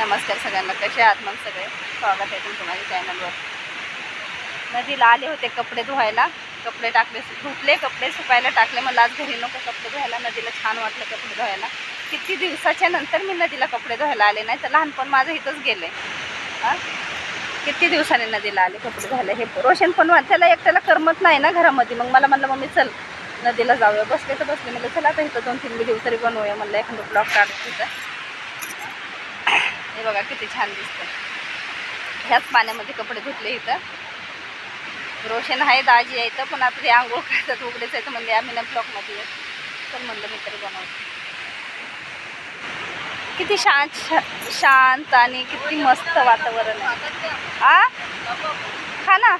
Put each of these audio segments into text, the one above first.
नमस्कार सगळ्यांना कसे आहात मग सगळे? स्वागत आहे तुमचं माझ्या चॅनलवर नदीला आले होते कपडे धुवायला. कपडे टाकले धुतले कपडे सुकायला टाकले. मला आज घरी नको कपडे धुवायला. नदीला छान वाटलं कपडे धुवायला. किती दिवसाच्या नंतर मी नदीला कपडे धुवायला आले नाही तर लहानपण माझं इथंच गेले. हां? किती दिवसाने नदीला आले कपडे धुवायला? हे रोशन पण वाटायला त्याला एकट्याला करमत नाही ना घरामध्ये. मग मला म्हणलं मम्मी चल नदीला जाऊया. बसले तर बसले. म्हणलं चला आता इथं दोन तीन व्हिडिओ तरी बनवूया. म्हणलं एखादं ब्लॉग काढत तिथं. हे बघा किती छान दिसतं ह्याच पाण्यामध्ये कपडे धुतले इथं. रोशन आहे दाजी आहे इथं पण आता ते आंघोळ करतात उघडेच आहे तर म्हणले आम्ही ना ब्लॉकमध्ये येत तर म्हणलं मी तरी बनवते. किती शांत शांत आणि किती मस्त वातावरण आहे. आ? खा ना.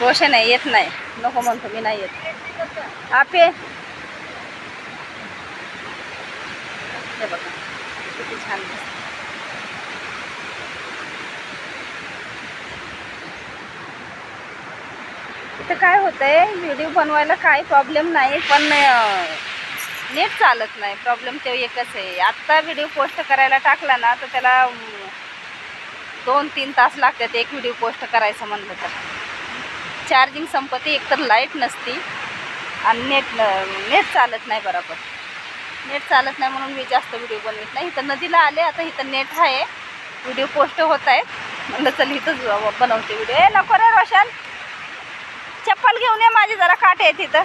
रोशन आहे येत नाही. नको म्हणतो मी नाही येत. आपे. हे बघा किती छान दिसतं इथं काय होतंय व्हिडिओ बनवायला काही प्रॉब्लेम नाही पण नेट चालत नाही. प्रॉब्लेम ते एकच आहे. आत्ता व्हिडिओ पोस्ट करायला टाकला ना तर त्याला दोन तीन तास लागतात एक व्हिडिओ पोस्ट करायचं म्हणलं तर. चार्जिंग संपते एकतर लाइट नसती आणि नेट नेट चालत नाही बरोबर. नेट चालत नाही म्हणून मी जास्त व्हिडिओ बनवत नाही. इथं नदीला आले आता इथं नेट आहे. व्हिडिओ पोस्ट होत आहेत. म्हणलं चल इथंच बनवते व्हिडिओ. ए नको रे रोशन. चप्पल घेऊन ये माझी जरा काटे आहे तिथं.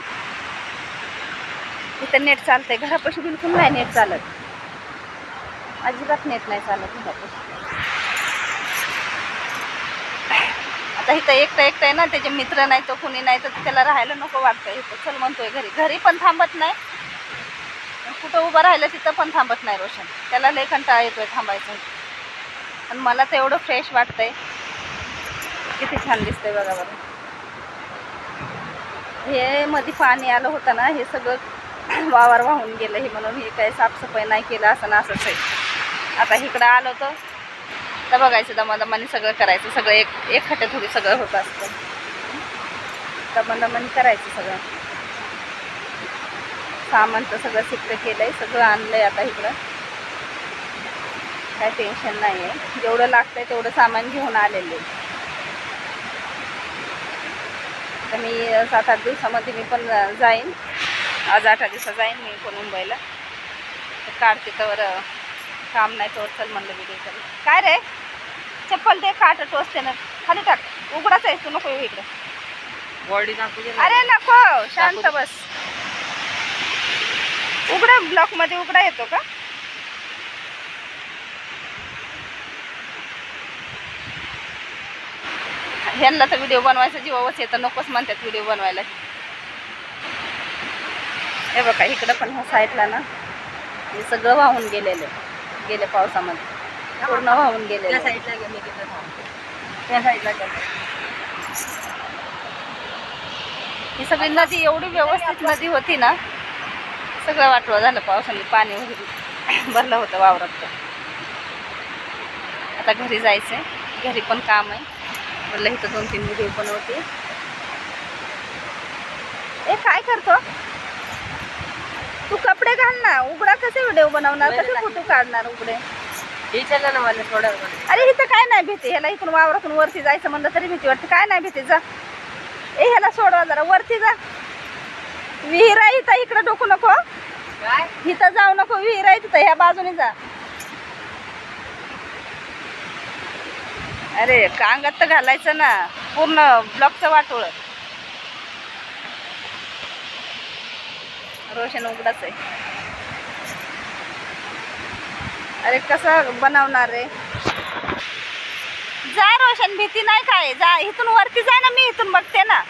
इथं नेट चालतंय. घरापाशी बिलकुल नाही नेट चालत. अजिबात नेट नाही चालत घरापाशी. आता इथं एकटं एकटं आहे ना त्याचे मित्र नाही तो कुणी नाही तर त्याला राहायला नको वाटतं इथं चल म्हणतोय घरी. घरी पण थांबत नाही. कुठं उभं राहिलं तिथं पण थांबत नाही रोशन. त्याला लय कंटाळा येतोय थांबायचं. पण मला तर एवढं फ्रेश वाटतंय. किती छान दिसतंय बघा बरं. हे मध्ये पाणी आलं होतं ना हे सगळं वावर वाहून गेलं हे म्हणून हे काही साफसफाई नाही केलं असं ना असंच आहे. आता इकडं आलं होतं. तर बघायचं दमादमाने सगळं करायचं सगळं एक एक खट्या थोडी सगळं होत असतं. दमादमाने करायचं सगळं. सामान तर सगळं सिक्ट केलं आहे सगळं आणलं आहे आता इकडं. काय टेन्शन नाही आहे जेवढं लागतं आहे तेवढं सामान घेऊन आलेलं. आहे तर मी सात आठ दिवसामध्ये मी पण जाईन. आज आठ दिवसात जाईन मी पण मुंबईला. तर काढते तर काम नाही तर चल म्हणलं व्हिडिओ चल काय रे? चप्पल दे काट टोचते ना खाली टाक. उघडाच आहेस तू नको इकडे. बॉडी अरे नको शांत बस. उघडा ब्लॉकमध्ये उघडा येतो का? ह्यांना तर व्हिडिओ बनवायचा जीवावच येतं नकोच म्हणतात व्हिडिओ बनवायला. हे बघा इकडं पण ह्या साईडला ना हे सगळं वाहून गेलेलं आहे. गेले पावसामध्ये. पूर्ण वाहून गेलेलं. साईडला गेले त्या साईडला गेले. ही सगळी नदी एवढी व्यवस्थित नदी होती ना सगळं वाटवं झालं पावसाने पाणी वगैरे भरलं होतं वावरात. आता घरी जायचं घरी पण काम आहे. म्हटलं इथं दोन तीन व्हिडिओ बनवते. ए काय करतो? तू कपडे घाल ना. उघडा कसे व्हिडिओ बनवणार? कसे फोटो काढणार उघडे? ना मला थोडं अरे इथं काय नाही भीती. ह्याला इथून वावरातून वरती जायचं म्हणलं तरी भीती वाटते. काय नाही भीती जा. ए ह्याला सोडवा जरा. वरती जा. विहीर आहे इथं इकडं डोकू नको. इथं जाऊ नको विहीर आहे तिथं ह्या बाजूने जा. अरे कांगात तर घालायचं ना पूर्ण ब्लॉकचं वाटोळ. रोशन उघडाच आहे. अरे कसं बनवणार रे? जा रोशन भीती नाही काय? जा इथून वरती जा ना मी इथून बघते ना.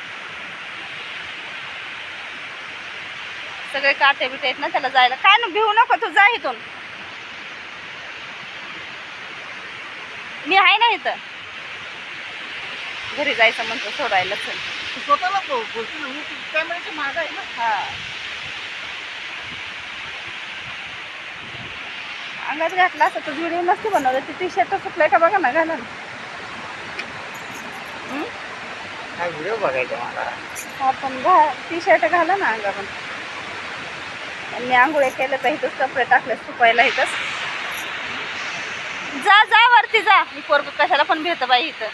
सगळे काटे बिटे आहेत ना त्याला जायला. काय ना भिवू नको तू जा इथून. मी आहे ना इथं. घरी जायचं म्हणतो सोडायला चल स्वतःला ना मी कॅमेऱ्याच्या मागं आहे ना. हा. अंगात घातला असं तर व्हिडिओ नसते बनवलं. ती टी शर्ट सुकलाय का बघा ना घाला ना हं? काय व्हिडिओ बघायचा मला. हा पण घा टी शर्ट घाला ना अंगामध्ये मी आंघोळ्या केलं तर इथंच कपडे टाकले सुकायला इथंच. जा जा वरती जा. मी पोरग कशाला पण भेट बाई इथं.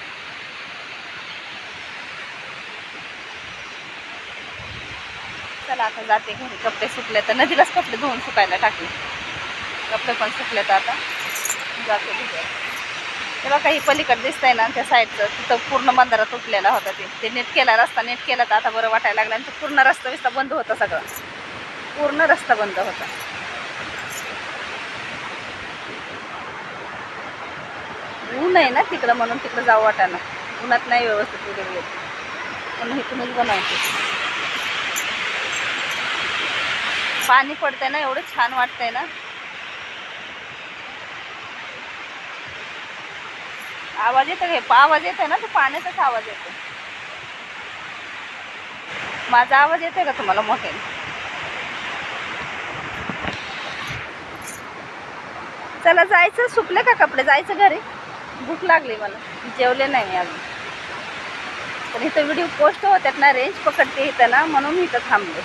चला आता जाते घरी. कपडे सुकले तर नदीलाच कपडे धुवून सुकायला टाकले. कपडे पण सुकले तर आता जाते तेव्हा काही पलीकडे दिसतंय ना त्या साईडचं. तिथं पूर्ण बंधारा तुटलेला होता ते. ते नीट केला रस्ता नेट केला तर आता बरं वाटायला लागला आणि तो पूर्ण रस्ता विस्ता बंद होता सगळं. पूर्ण रस्ता बंद होता. ऊन आहे ना तिकडं म्हणून तिकडं जाऊ वाटाना उन्हात नाही व्यवस्थित वगैरे येत. म्हणून इथूनच बनवते पाणी पडतंय ना एवढं छान वाटतंय ना. आवाज येतो हे आवाज येतोय ना? तो पाण्याचाच आवाज येतो माझा आवाज येतोय का तुम्हाला मोठ्याने? चला जायचं सुकले का कपडे? जायचं घरी? भूक लागली मला. जेवले नाही मी अजून. तर इथं व्हिडिओ पोस्ट होतात ना रेंज पकडते इथं ना म्हणून मी इथं थांबले.